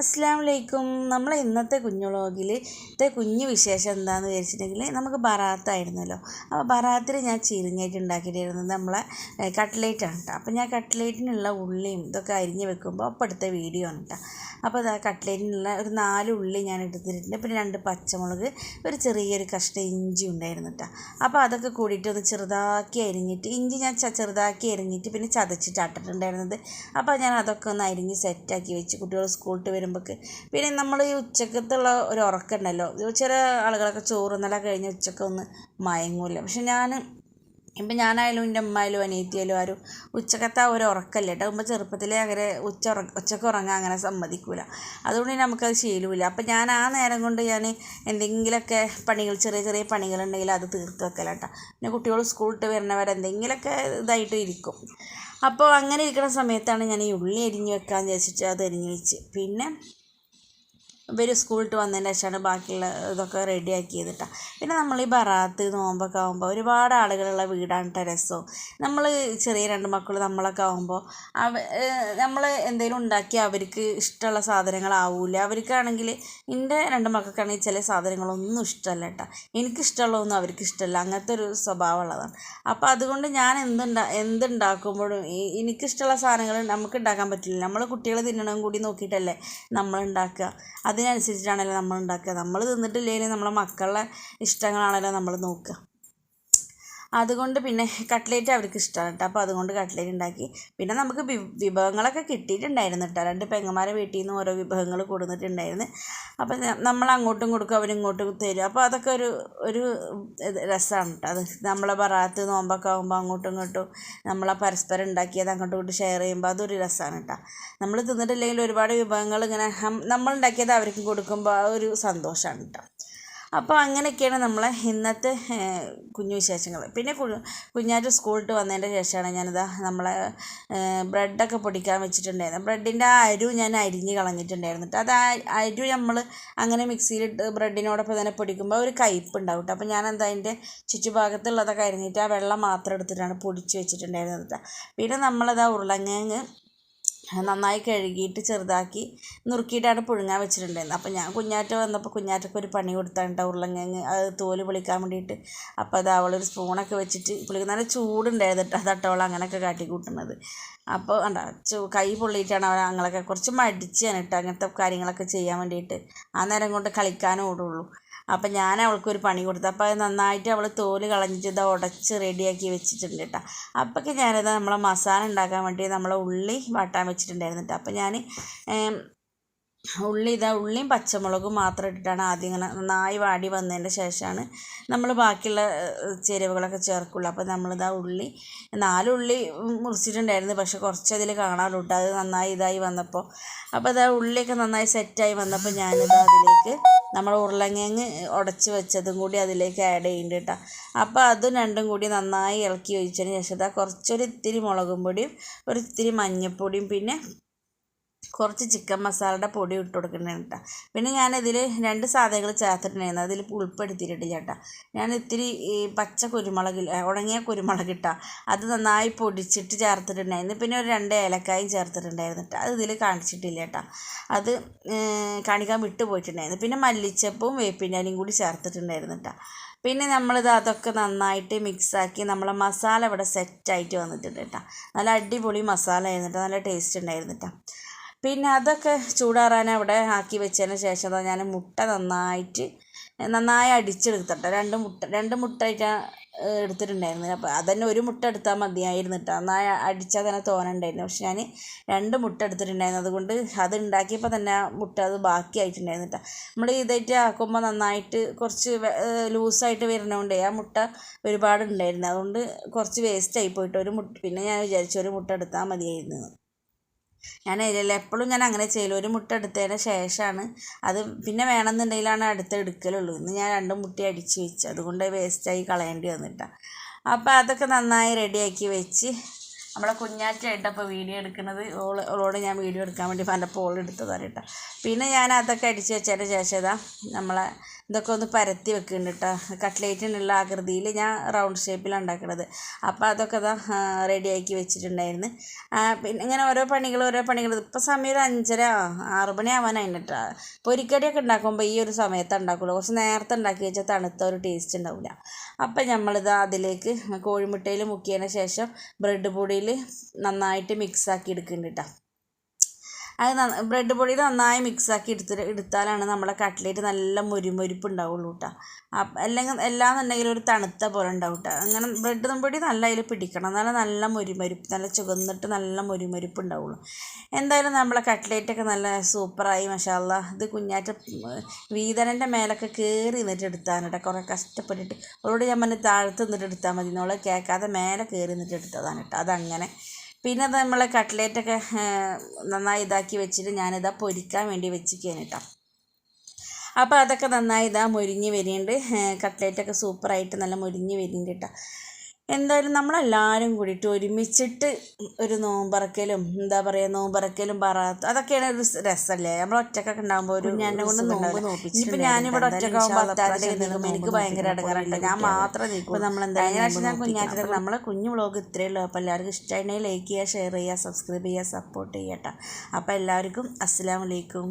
അസ്സാം വലൈക്കും നമ്മളെ ഇന്നത്തെ കുഞ്ഞു വ്ളോഗിൽ കുഞ്ഞു വിശേഷം എന്താണെന്ന് വിചാരിച്ചിട്ടുണ്ടെങ്കിൽ നമുക്ക് ബറാത്തായിരുന്നല്ലോ അപ്പോൾ ബറാത്തിൽ ഞാൻ ചീരിങ്ങായിട്ട് ഉണ്ടാക്കിയിട്ടിരുന്നത് നമ്മളെ കട്ട്ലേറ്റാണ് കേട്ടോ അപ്പോൾ ഞാൻ കട്ട്ലേറ്റിനുള്ള ഉള്ളിയും ഇതൊക്കെ അരിഞ്ഞ് വെക്കുമ്പോൾ അപ്പോൾ അടുത്ത വീഡിയോ ആണ് കേട്ടോ അപ്പോൾ അത് കട്ട്ലേറ്റിനുള്ള ഒരു നാല് ഉള്ളി ഞാൻ എടുത്തിട്ടുണ്ട്. പിന്നെ രണ്ട് പച്ചമുളക് ഒരു ചെറിയൊരു കഷ്ണം ഇഞ്ചി ഉണ്ടായിരുന്നു കേട്ടോ. അപ്പോൾ അതൊക്കെ കൂടിയിട്ട് ഒന്ന് ചെറുതാക്കി അരിഞ്ഞിട്ട് ഇഞ്ചി ഞാൻ ചെറുതാക്കി അരിഞ്ഞിട്ട് പിന്നെ ചതച്ചിട്ട് ഇട്ടിട്ടുണ്ടായിരുന്നത്. അപ്പോൾ ഞാൻ അതൊക്കെ ഒന്ന് അരിഞ്ഞ് സെറ്റാക്കി വെച്ച് കുട്ടികൾ സ്കൂളിട്ട് വരുമ്പോഴേക്ക് പിന്നെ നമ്മൾ ഈ ഉച്ചക്കത്തുള്ള ഒരു ഉറക്കമുണ്ടല്ലോ ചില ആളുകളൊക്കെ ചോറ് നല്ല കഴിഞ്ഞ് ഉച്ചക്കൊന്ന് മയങ്ങൂല. പക്ഷെ ഞാൻ ഇപ്പം ഞാനായാലും എന്റെ അമ്മയായാലും അനിയത്തിയായാലും ആരും ഉച്ചക്കത്തെ ഒരു ഉറക്കല്ലേ? കേട്ടോ ഉമ്മ ചെറുപ്പത്തിലേ അങ്ങനെ ഉച്ച ഉറ ഉച്ചയ്ക്ക് ഉറങ്ങാൻ അങ്ങനെ സമ്മതിക്കില്ല അതുകൊണ്ട് തന്നെ നമുക്കത് ശീലമില്ല അപ്പം ഞാൻ ആ നേരം കൊണ്ട് ഞാൻ എന്തെങ്കിലുമൊക്കെ പണികൾ ചെറിയ ചെറിയ പണികളുണ്ടെങ്കിൽ അത് തീർത്ത് വെക്കല കേട്ടോ. പിന്നെ കുട്ടികൾ സ്കൂളിട്ട് വരുന്നവരെ എന്തെങ്കിലുമൊക്കെ ഇതായിട്ട് ഇരിക്കും. അപ്പോൾ അങ്ങനെ ഇരിക്കുന്ന സമയത്താണ് ഞാൻ ഈ ഉള്ളി അരിഞ്ഞ് വെക്കാമെന്ന് വിചാരിച്ചിട്ട് അത് അരിഞ്ഞ് വെച്ച്. പിന്നെ ഇവർ സ്കൂളിട്ട് വന്നതിന് ശേഷമാണ് ബാക്കിയുള്ള ഇതൊക്കെ റെഡിയാക്കിയത് കേട്ടോ പിന്നെ നമ്മൾ ഈ ബറാത്ത് നോമ്പൊക്കെ ആകുമ്പോൾ ഒരുപാട് ആളുകളുള്ള വീടാണ് ടെരസോ നമ്മൾ ചെറിയ രണ്ട് മക്കൾ നമ്മളൊക്കെ ആകുമ്പോൾ അവ നമ്മൾ എന്തെങ്കിലും ഉണ്ടാക്കി അവർക്ക് ഇഷ്ടമുള്ള സാധനങ്ങളാവില്ല അവർക്കാണെങ്കിൽ എന്റെ രണ്ട് മക്കൾക്കാണെങ്കിൽ ചില സാധനങ്ങളൊന്നും ഇഷ്ടമല്ല കേട്ടോ എനിക്കിഷ്ടമുള്ളതൊന്നും അവർക്ക് ഇഷ്ടമല്ല. അങ്ങനത്തെ ഒരു സ്വഭാവമുള്ളതാണ്. അപ്പോൾ അതുകൊണ്ട് ഞാൻ എന്തുണ്ടാ എന്തുണ്ടാക്കുമ്പോഴും എനിക്കിഷ്ടമുള്ള സാധനങ്ങൾ നമുക്ക് ഉണ്ടാക്കാൻ പറ്റില്ല. നമ്മൾ കുട്ടികൾ തിന്നണം കൂടി നോക്കിയിട്ടല്ലേ നമ്മൾ ഉണ്ടാക്കുക. അത് അതിനനുസരിച്ചിട്ടാണല്ലോ നമ്മൾ ഉണ്ടാക്കുക. നമ്മൾ തിന്നിട്ടില്ലെങ്കിൽ നമ്മളെ മക്കളുടെ ഇഷ്ടങ്ങളാണല്ലോ നമ്മൾ നോക്കുക. അതുകൊണ്ട് പിന്നെ കട്ട്ലേറ്റ് അവർക്ക് ഇഷ്ടമാണ് കേട്ടോ അപ്പോൾ അതുകൊണ്ട് കട്ട്ലേറ്റ് ഉണ്ടാക്കി. പിന്നെ നമുക്ക് വിഭവങ്ങളൊക്കെ കിട്ടിയിട്ടുണ്ടായിരുന്നു കേട്ടോ രണ്ട് പെങ്ങന്മാരെ വീട്ടിൽ നിന്ന് ഓരോ വിഭവങ്ങൾ കൊടുത്തിട്ടുണ്ടായിരുന്നു അപ്പോൾ നമ്മൾ അങ്ങോട്ടും കൊടുക്കും അവരിങ്ങോട്ടും തരും. അപ്പോൾ അതൊക്കെ ഒരു ഒരു രസമാണ് കേട്ടോ അത് നമ്മളെ ബറാത്ത് നോമ്പൊക്കെ ആകുമ്പോൾ അങ്ങോട്ടും ഇങ്ങോട്ടും നമ്മളെ പരസ്പരം ഉണ്ടാക്കിയത് അങ്ങോട്ടും ഇങ്ങോട്ടും ഷെയർ ചെയ്യുമ്പോൾ അതൊരു രസമാണ് കേട്ടോ നമ്മൾ തിന്നിട്ടില്ലെങ്കിൽ ഒരുപാട് വിഭവങ്ങൾ ഇങ്ങനെ നമ്മൾ ഉണ്ടാക്കിയത് അവർക്ക് കൊടുക്കുമ്പോൾ ആ ഒരു സന്തോഷമാണ് കേട്ടോ അപ്പോൾ അങ്ങനെയൊക്കെയാണ് നമ്മളെ ഇന്നത്തെ കുഞ്ഞു വിശേഷങ്ങൾ പിന്നെ കുഞ്ഞാറ്റ് സ്കൂളിട്ട് വന്നതിന്റെ ശേഷമാണ് ഞാനിതാ നമ്മളെ ബ്രെഡൊക്കെ പൊടിക്കാൻ വെച്ചിട്ടുണ്ടായിരുന്നു. ബ്രെഡിന്റെ ആ അരു ഞാൻ അരിഞ്ഞ് കളഞ്ഞിട്ടുണ്ടായിരുന്നു അത് അരു നമ്മൾ അങ്ങനെ മിക്സിയിലിട്ട് ബ്രെഡിനോടൊപ്പം തന്നെ പൊടിക്കുമ്പോൾ ഒരു കയ്പ്പ് ഉണ്ടാവും കേട്ടോ അപ്പോൾ ഞാൻ എന്താ അതിന്റെ ചുറ്റുഭാഗത്തുള്ളതൊക്കെ അരിഞ്ഞിട്ട് ആ വെള്ളം മാത്രം എടുത്തിട്ടാണ് പൊടിച്ച് വെച്ചിട്ടുണ്ടായിരുന്നത് പിന്നെ നമ്മളത് ആ ഉരുളങ്ങങ്ങ് നന്നായി കഴുകിയിട്ട് ചെറുതാക്കി നുറുക്കിയിട്ടാണ് പുഴുങ്ങാൻ വെച്ചിട്ടുണ്ടായിരുന്നത്. അപ്പോൾ ഞാൻ കുഞ്ഞാറ്റ വന്നപ്പോൾ കുഞ്ഞാറ്റക്ക് ഒരു പണി കൊടുത്താണ് ഉരുളങ്ങങ്ങ് അത് തോൽ പൊളിക്കാൻ വേണ്ടിയിട്ട് അപ്പോൾ അത് അവളൊരു സ്പൂണൊക്കെ വെച്ചിട്ട് പുളിക്ക് നല്ല ചൂടുണ്ടായിരുന്നു കേട്ടോ അതട്ടോ അവൾ അങ്ങനെയൊക്കെ കാട്ടി കൂട്ടുന്നത്. അപ്പോൾ കണ്ട കൈ പൊള്ളിയിട്ടാണ് അവൾ അങ്ങളൊക്കെ കുറച്ച് മടിച്ചാണ് കേട്ടോ അങ്ങനത്തെ കാര്യങ്ങളൊക്കെ ചെയ്യാൻ വേണ്ടിയിട്ട്. ആ നേരം കൊണ്ട് കളിക്കാനും ഓടുള്ളൂ. അപ്പം ഞാൻ അവൾക്കൊരു പണി കൊടുത്തു. അപ്പോൾ അത് നന്നായിട്ട് അവൾ തോൽ കളഞ്ഞിട്ട് ഇത് ഉടച്ച് റെഡിയാക്കി വെച്ചിട്ടുണ്ട് കേട്ടോ അപ്പോഴൊക്കെ ഞാനത് നമ്മളെ മസാല ഉണ്ടാക്കാൻ വേണ്ടി നമ്മളെ ഉള്ളി വാട്ടാൻ വെച്ചിട്ടുണ്ടായിരുന്നു കേട്ടോ അപ്പോൾ ഞാൻ ഉള്ളി ഇതാ ഉള്ളിയും പച്ചമുളകും മാത്രം ഇട്ടിട്ടാണ് ആദ്യം ഇങ്ങനെ നന്നായി വാടി വന്നതിന്റെ ശേഷമാണ് നമ്മൾ ബാക്കിയുള്ള ചേരുവകളൊക്കെ ചേർക്കുള്ളൂ. അപ്പോൾ നമ്മളിതാ ഉള്ളി നാല് ഉള്ളി മുറിച്ചിട്ടുണ്ടായിരുന്നു. പക്ഷെ കുറച്ച് അതിൽ കാണാനുള്ളൂ അത് നന്നായി ഇതായി വന്നപ്പോൾ. അപ്പോൾ അതാ ഉള്ളിയൊക്കെ നന്നായി സെറ്റായി വന്നപ്പോൾ ഞാനിത് അതിലേക്ക് നമ്മൾ ഉരുളങ്കിഴങ്ങ് ഉടച്ച് വെച്ചതും കൂടി അതിലേക്ക് ആഡ് ചെയ്യുന്നുണ്ട് കേട്ടോ. അപ്പോൾ അതും രണ്ടും കൂടി നന്നായി ഇളക്കി ഒഴിച്ചതിന് ശേഷം കുറച്ചൊരു ഇത്തിരി മുളകും പൊടിയും ഒരു ഇത്തിരി മഞ്ഞൾപ്പൊടിയും പിന്നെ കുറച്ച് ചിക്കൻ മസാലയുടെ പൊടി ഇട്ട് കൊടുക്കുന്നുണ്ട് കേട്ടോ. പിന്നെ ഞാനിതിൽ രണ്ട് സാധനങ്ങൾ ചേർത്തിട്ടുണ്ടായിരുന്നു. അതിൽ ഉൾപ്പെടുത്തിയിട്ടുണ്ട് ചേട്ടാ. ഞാൻ ഇത്തിരി ഈ പച്ച കുരുമുളക് ഉണങ്ങിയ കുരുമുളക് ഇട്ടാ. അത് നന്നായി പൊടിച്ചിട്ട് ചേർത്തിട്ടുണ്ടായിരുന്നു. പിന്നെ ഒരു രണ്ട് ഏലക്കായും ചേർത്തിട്ടുണ്ടായിരുന്നു കേട്ടോ. അത് ഇതിൽ കാണിച്ചിട്ടില്ല കേട്ടോ അത് കാണിക്കാൻ വിട്ടു പോയിട്ടുണ്ടായിരുന്നു. പിന്നെ മല്ലിച്ചപ്പും വേപ്പിന്റെയും കൂടി ചേർത്തിട്ടുണ്ടായിരുന്നു കേട്ടോ. പിന്നെ നമ്മളിത് അതൊക്കെ നന്നായിട്ട് മിക്സാക്കി നമ്മളെ മസാല ഇവിടെ സെറ്റായിട്ട് വന്നിട്ടുണ്ട് കേട്ടോ. നല്ല അടിപൊളി മസാല ആയിരുന്നു കേട്ടോ. നല്ല ടേസ്റ്റ് ഉണ്ടായിരുന്നു കേട്ടോ. പിന്നെ അതൊക്കെ ചൂടാറാൻ അവിടെ ആക്കി വെച്ചതിന് ശേഷം ഞാൻ മുട്ട നന്നായിട്ട് നന്നായി അടിച്ചെടുത്തിട്ട്. രണ്ട് മുട്ട രണ്ട് മുട്ടയായിട്ടാണ് എടുത്തിട്ടുണ്ടായിരുന്നത്. അപ്പോൾ അതന്നെ ഒരു മുട്ട എടുത്താൽ മതിയായിരുന്നു കേട്ടോ നന്നായി അടിച്ചാൽ തന്നെ തോന്നുന്നുണ്ടായിരുന്നു പക്ഷെ ഞാൻ രണ്ട് മുട്ട എടുത്തിട്ടുണ്ടായിരുന്നു. അതുകൊണ്ട് അത് ഉണ്ടാക്കിയപ്പോൾ തന്നെ മുട്ട അത് ബാക്കിയായിട്ടുണ്ടായിരുന്നു കേട്ടോ നമ്മൾ ഇതായിട്ട് ആക്കുമ്പോൾ നന്നായിട്ട് കുറച്ച് ലൂസായിട്ട് വരുന്നതുകൊണ്ട് ആ മുട്ട ഒരുപാട് ഉണ്ടായിരുന്നു. അതുകൊണ്ട് കുറച്ച് വേസ്റ്റ് പോയിട്ട്. ഒരു മുട്ട പിന്നെ ഞാൻ വിചാരിച്ചു ഒരു മുട്ട എടുത്താൽ മതിയായിരുന്നു. ഞാൻ അതിലല്ല എപ്പോഴും ഞാൻ അങ്ങനെ ചെയ്യൽ. ഒരു മുട്ട എടുത്തതിന് ശേഷമാണ് അത് പിന്നെ വേണമെന്നുണ്ടെങ്കിലാണ് അടുത്ത് എടുക്കലുള്ളൂ. ഇന്ന് ഞാൻ രണ്ട് മുട്ട അടിച്ച് വെച്ചു. അതുകൊണ്ട് വേസ്റ്റായി കളയേണ്ടി വന്നിട്ടാണ് അപ്പോൾ അതൊക്കെ നന്നായി റെഡിയാക്കി വെച്ച് നമ്മളെ കുഞ്ഞാറ്റായിട്ട് അപ്പോൾ വീഡിയോ എടുക്കുന്നത്. ഓൾ ഓളോട് ഞാൻ വീഡിയോ എടുക്കാൻ വേണ്ടി പറഞ്ഞപ്പോൾ ഓൾ എടുത്തതാണ് കേട്ടോ പിന്നെ ഞാൻ അതൊക്കെ അടിച്ച് വെച്ചതിന് ശേഷം ഇതാ നമ്മളെ ഇതൊക്കെ ഒന്ന് പരത്തി വെക്കുന്നുണ്ട് കേട്ടോ കട്ട്ലേറ്റിനുള്ള ആകൃതിയിൽ ഞാൻ റൗണ്ട് ഷേപ്പിലാണ് ഉണ്ടാക്കുന്നത് അപ്പോൾ അതൊക്കെ ഇതാ റെഡിയാക്കി വെച്ചിട്ടുണ്ടായിരുന്നു. പിന്നെ ഇങ്ങനെ ഓരോ പണികൾ ഓരോ പണികൾ. ഇപ്പോൾ സമയം ഒരു അഞ്ചര ആറ് മണി ആവാനായിട്ട് കേട്ടോ പൊരിക്കടിയൊക്കെ ഉണ്ടാക്കുമ്പോൾ ഈ ഒരു സമയത്ത് ഉണ്ടാക്കുള്ളൂ. കുറച്ച് നേരത്തെ ഉണ്ടാക്കി വെച്ചാൽ തണുത്ത ഒരു ടേസ്റ്റ് ഉണ്ടാവില്ല അപ്പം നമ്മളിത് അതിലേക്ക് കോഴിമുട്ടയിൽ മുക്കിയതിന് ശേഷം ബ്രെഡ് നന്നായിട്ട് മിക്സ് ആക്കി എടുക്കുന്നുണ്ട് കേട്ടോ അത് ബ്രെഡ് പൊടി നന്നായി മിക്സാക്കി എടുത്തിട്ട് എടുത്താലാണ് നമ്മുടെ കട്ട്ലേറ്റ് നല്ല മുരിമൊരിപ്പ് ഉണ്ടാവുള്ളൂ കേട്ടോ അല്ലെങ്കിൽ എല്ലാം എന്നുണ്ടെങ്കിൽ ഒരു തണുത്ത പോലെ ഉണ്ടാവും കേട്ടോ അങ്ങനെ ബ്രെഡ് പൊടി നല്ല അതിൽ പിടിക്കണം. എന്നാലും നല്ല മുരിമൊരിപ്പ് നല്ല ചുവന്നിട്ട് നല്ല മുരിമൊരിപ്പ് ഉണ്ടാവുള്ളൂ എന്തായാലും നമ്മളെ കട്ട്ലേറ്റൊക്കെ നല്ല സൂപ്പറായി മഷാല്ല ഇത് കുഞ്ഞാറ്റ വീതനന്റെ മേലൊക്കെ കയറി നിന്നിട്ട് എടുത്താണ് കേട്ടോ കുറേ കഷ്ടപ്പെട്ടിട്ട്. അവളോട് ഞാൻ പറഞ്ഞ് താഴത്ത് നിന്നിട്ട് എടുത്താൽ മതി. നോളെ കേൾക്കാതെ മേലെ കയറി നിന്നിട്ട് എടുത്തതാണ് കേട്ടോ അതങ്ങനെ പിന്നെ അത് നമ്മളെ കട്ട്ലേറ്റൊക്കെ നന്നായി ഇതാക്കി വെച്ചിട്ട് ഞാനിതാ പൊരിക്കാൻ വേണ്ടി വെച്ചിരിക്കുകയാണ് കേട്ടോ അപ്പോൾ അതൊക്കെ നന്നായി ഇതാ മുരിഞ്ഞ് വരുന്നുണ്ട് കട്ട്ലേറ്റൊക്കെ സൂപ്പറായിട്ട് നല്ല മുരിഞ്ഞ് വരുന്നുണ്ട് കേട്ടോ എന്തായാലും നമ്മളെല്ലാവരും കൂടിയിട്ട് ഒരുമിച്ചിട്ട് ഒരു നോമ്പറക്കലും എന്താ പറയുക നോമ്പറക്കലും പറ അതൊക്കെയാണ് ഒരു രസമല്ലേ നമ്മൾ ഒറ്റക്കൊക്കെ ഉണ്ടാകുമ്പോൾ ഒരു എന്നെ കൊണ്ട് നോമ്പ് ഇനിയിപ്പോൾ ഞാനിവിടെ ഒറ്റക്കാകുമ്പോൾ ഭർത്താവിന്റെ നിൽക്കുമ്പോൾ എനിക്ക് ഭയങ്കര ഇടങ്ങാറുണ്ട് ഞാൻ മാത്രം നിൽക്കും നമ്മൾ എന്തായാലും ഞാൻ കുഞ്ഞാറ്റ നമ്മളെ കുഞ്ഞു വ്ളോഗ് ഇത്രയേ ഉള്ളൂ. അപ്പോൾ എല്ലാവർക്കും ഇഷ്ടമായിട്ടുണ്ടെങ്കിൽ ലൈക്ക് ചെയ്യുക ഷെയർ ചെയ്യുക സബ്സ്ക്രൈബ് ചെയ്യുക സപ്പോർട്ട് ചെയ്യട്ടോ അപ്പോൾ എല്ലാവർക്കും അസ്സലാമലൈക്കും